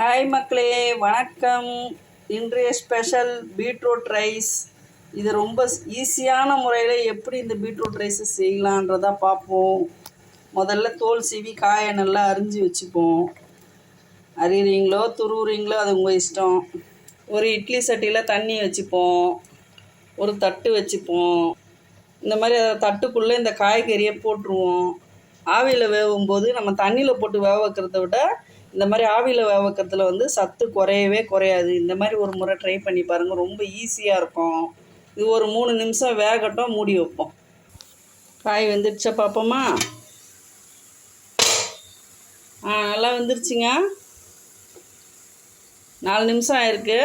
Hi மக்களே. வணக்கம். இன்றைய ஸ்பெஷல் பீட்ரூட் ரைஸ் இது ரொம்ப ஈஸியான முறையில் எப்படி இந்த பீட்ரூட் ரைஸை செய்யலான்றதா பார்ப்போம். முதல்ல தோல் சீவி காயை நல்லா அரிஞ்சு வச்சுப்போம். அரியுறீங்களோ துருவுறீங்களோ அது உங்கள் இஷ்டம். ஒரு இட்லி சட்டியில் தண்ணி வச்சுப்போம். ஒரு தட்டு வச்சுப்போம். இந்த மாதிரி அதை தட்டுக்குள்ளே இந்த காய்கறியை போட்டுருவோம். ஆவியில் வேகும்போது நம்ம தண்ணியில் போட்டு வேக வைக்கிறத விட இந்த மாதிரி ஆவியில் வேவக்கத்தில் வைக்கிறதுல வந்து சத்து குறையவே குறையாது. இந்த மாதிரி ஒரு முறை ட்ரை பண்ணி பாருங்கள் ரொம்ப ஈஸியாக இருக்கும். இது ஒரு மூணு நிமிஷம் வேகட்டும் மூடி வைப்போம். காய் வெந்துடுச்சா பார்ப்போமா ஆ நல்லா வெந்துருச்சுங்க. நாலு நிமிஷம் ஆயிருக்கு.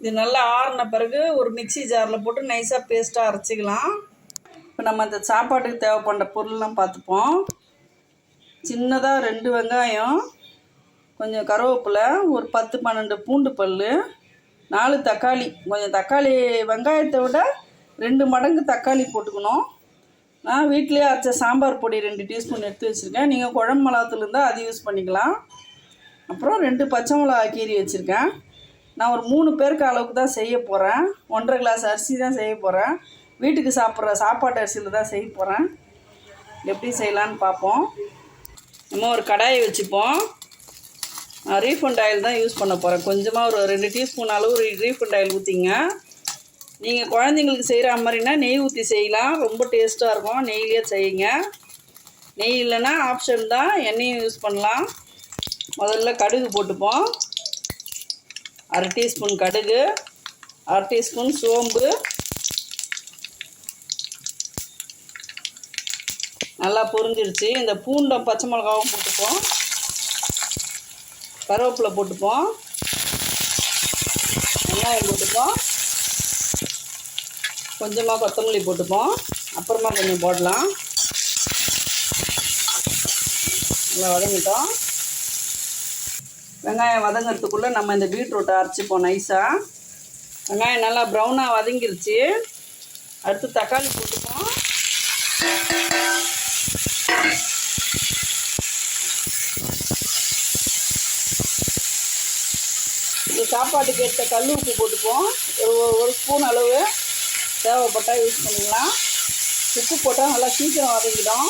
இது நல்லா ஆறின பிறகு ஒரு மிக்ஸி ஜாரில் போட்டு நைஸாக பேஸ்ட்டாக அரைச்சிக்கலாம். இப்போ நம்ம அந்த சாப்பாட்டுக்கு தேவைப்படுற பொருள்லாம் பார்த்துப்போம். சின்னதாக ரெண்டு வெங்காயம். கொஞ்சம் கருவேப்பிலை ஒரு பத்து பன்னெண்டு பூண்டு பல் நாலு தக்காளி. கொஞ்சம் தக்காளி வெங்காயத்தை விட ரெண்டு மடங்கு தக்காளி போட்டுக்கணும். நான் வீட்டிலே அரைச்ச சாம்பார் பொடி ரெண்டு டீஸ்பூன் எடுத்து வச்சுருக்கேன். நீங்கள் குழம்பு மிளகாத்தூள் இருந்தால் அது யூஸ் பண்ணிக்கலாம். அப்புறம் ரெண்டு பச்சை மிளகா கீரி வச்சுருக்கேன். நான் ஒரு மூணு பேருக்கு அளவுக்கு தான் செய்ய போகிறேன் ஒன்றரை கிளாஸ் அரிசி தான் செய்ய போகிறேன் வீட்டுக்கு சாப்பிட்ற சாப்பாட்டு அரிசியில் தான் செய்ய போகிறேன் எப்படி செய்யலான்னு பார்ப்போம். நம்ம ஒரு கடாயை வச்சுப்போம். நான் ரீஃபண்ட் ஆயில் தான் யூஸ் பண்ண போகிறேன் கொஞ்சமாக ஒரு ரெண்டு டீஸ்பூன் அளவு ரீஃபண்ட் ஆயில் ஊற்றிங்க நீங்கள் குழந்தைங்களுக்கு செய்கிற மாதிரினா நெய் ஊற்றி செய்யலாம். ரொம்ப டேஸ்ட்டாக இருக்கும். நெய்லேயே செய்யுங்க. நெய் இல்லைன்னா ஆப்ஷன் தான் எண்ணெயும் யூஸ் பண்ணலாம். முதல்ல கடுகு போட்டுப்போம். அரை டீஸ்பூன் கடுகு அரை டீஸ்பூன் சோம்பு. நல்லா பொரிஞ்சிருச்சு. இந்த பூண்டும் பச்சை மிளகாவும் போட்டுப்போம். கருவேப்பிலை போட்டுப்போம். வெங்காயம் போட்டுப்போம். கொஞ்சமாக கொத்தமல்லி போட்டுப்போம். அப்புறமா கொஞ்சம் போடலாம். நல்லா வதங்கிட்டோம். வெங்காயம் வதங்கிறதுக்குள்ளே நம்ம இந்த பீட்ரூட்டை அரைச்சிப்போம் நைஸாக வெங்காயம் நல்லா ப்ரௌனாக வதங்கிருச்சு. அடுத்து தக்காளி போட்டு இது சாப்பாட்டுக்கு ஏற்ற கல் உப்பு போட்டுப்போம் ஒரு ஒரு ஸ்பூன் அளவு தேவைப்பட்டால் யூஸ் பண்ணிக்கலாம். உப்பு போட்டால் நல்லா சீக்கிரம் வதங்கிடும்.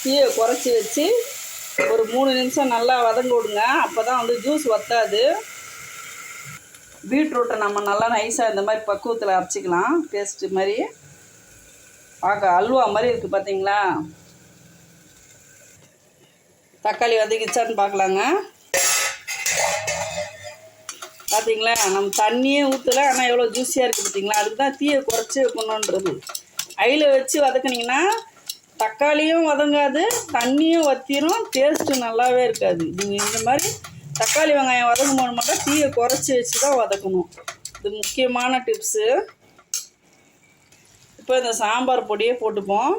தீயை குறைச்சி வச்சு ஒரு மூணு நிமிஷம் நல்லா வதங்க விடுங்க. அப்போ தான் வந்து ஜூஸ் வத்தாது. பீட்ரூட்டை நம்ம நல்லா நைஸாக இந்த மாதிரி பக்குவத்தில் அரைச்சிக்கலாம். பேஸ்ட்டு மாதிரி. பார்க்க அல்வா மாதிரி இருக்குது பார்த்தீங்களா தக்காளி வதக்கிச்சான்னு பார்க்கலாங்க. பார்த்தீங்களா நம்ம தண்ணியே ஊற்றல ஆனால் எவ்வளோ ஜூஸியாக இருக்குது பார்த்தீங்களா அதுக்கு தான் தீயை குறைச்சி வைக்கணுன்றது அயில் வச்சு வதக்குனீங்கன்னா தக்காளியும் வதங்காது தண்ணியும் வத்திரும் டேஸ்ட்டு நல்லாவே இருக்காது. நீங்கள் இந்த மாதிரி தக்காளி வெங்காயம் வதக்கும் போது மட்டும் தீயை குறைச்சி வச்சு தான் வதக்கணும். இது முக்கியமான டிப்ஸு இப்போ இந்த சாம்பார் பொடியே போட்டுப்போம்.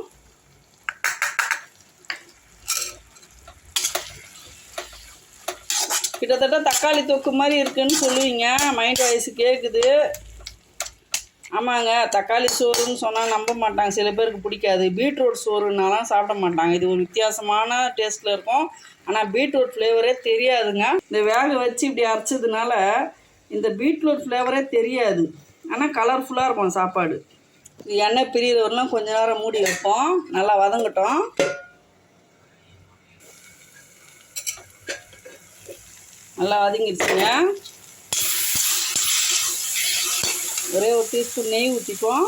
கிட்டத்தட்ட தக்காளி தொக்கு மாதிரி இருக்குன்னு சொல்லுவீங்க. மைண்ட் வாய்ஸ் கேட்குது ஆமாங்க தக்காளி சோறுன்னு சொன்னால் நம்ப மாட்டாங்க. சில பேருக்கு பிடிக்காது. பீட்ரூட் சோறுனாலாம் சாப்பிட மாட்டாங்க. இது ஒரு வித்தியாசமான டேஸ்ட்டில் இருக்கும். ஆனால் பீட்ரூட் ஃப்ளேவரே தெரியாதுங்க. இந்த வேக வச்சு இப்படி அரைச்சதுனால இந்த பீட்ரூட் ஃப்ளேவரே தெரியாது. ஆனால் கலர்ஃபுல்லாக இருக்கும் சாப்பாடு. எண்ணெய் பிரியறவரெலாம் கொஞ்ச நேரம் மூடி வைப்போம். நல்லா வதங்கட்டும். நல்லா வதங்கிடுச்சுங்க. ஒரே ஒரு டீஸ்பூன் நெய் ஊற்றிப்போம்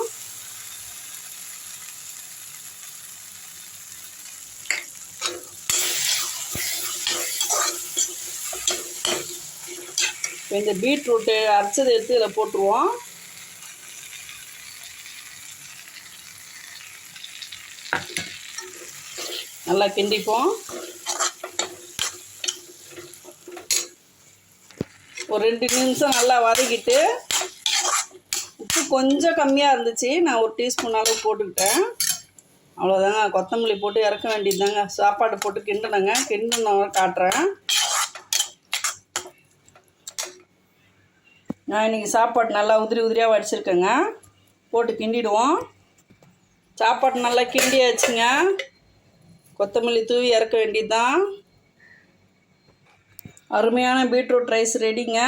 இப்போ இந்த பீட்ரூட்டு அரைச்சதை எடுத்து இதில் போட்டுருவோம். நல்லா கிண்டிப்போம். ஒரு ரெண்டு நிமிஷம் நல்லா வதக்கிட்டு உப்பு கொஞ்சம் கம்மியாக இருந்துச்சு. நான் ஒரு டீஸ்பூன் அளவு போட்டுக்கிட்டேன். அவ்வளோதாங்க கொத்தமல்லி போட்டு இறக்க வேண்டியது தாங்க சாப்பாடு போட்டு கிண்டணுங்க. கிண்டுன காட்டுறேன். நான் இன்றைக்கி சாப்பாடு நல்லா உதிரி உதிரியாக வடிச்சிருக்கேங்க. போட்டு கிண்டிடுவோம். சாப்பாடு நல்லா கிண்டியாச்சுங்க. கொத்தமல்லி தூவி இறக்க வேண்டியது தான் அருமையான பீட்ரூட் ரைஸ் ரெடிங்க.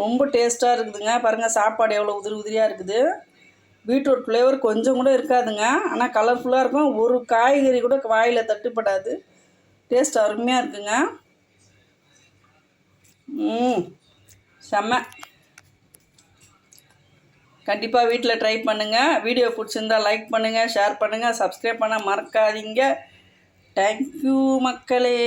ரொம்ப டேஸ்ட்டாக இருக்குதுங்க. பாருங்கள் சாப்பாடு எவ்வளோ உதிரி உதிரியாக இருக்குது. பீட்ரூட் ஃப்ளேவர் கொஞ்சம் கூட இருக்காதுங்க. ஆனால் கலர்ஃபுல்லாக இருக்கும். ஒரு காய்கறி கூட வாயில் தட்டுப்படாது. டேஸ்ட் அருமையாக இருக்குங்க. ம் செம்ம. கண்டிப்பாக வீட்டில் ட்ரை பண்ணுங்கள் வீடியோ பிடிச்சிருந்தா லைக் பண்ணுங்கள் ஷேர் பண்ணுங்கள் சப்ஸ்கிரைப் பண்ண மறக்காதீங்க. தேங்க்யூ மக்களே.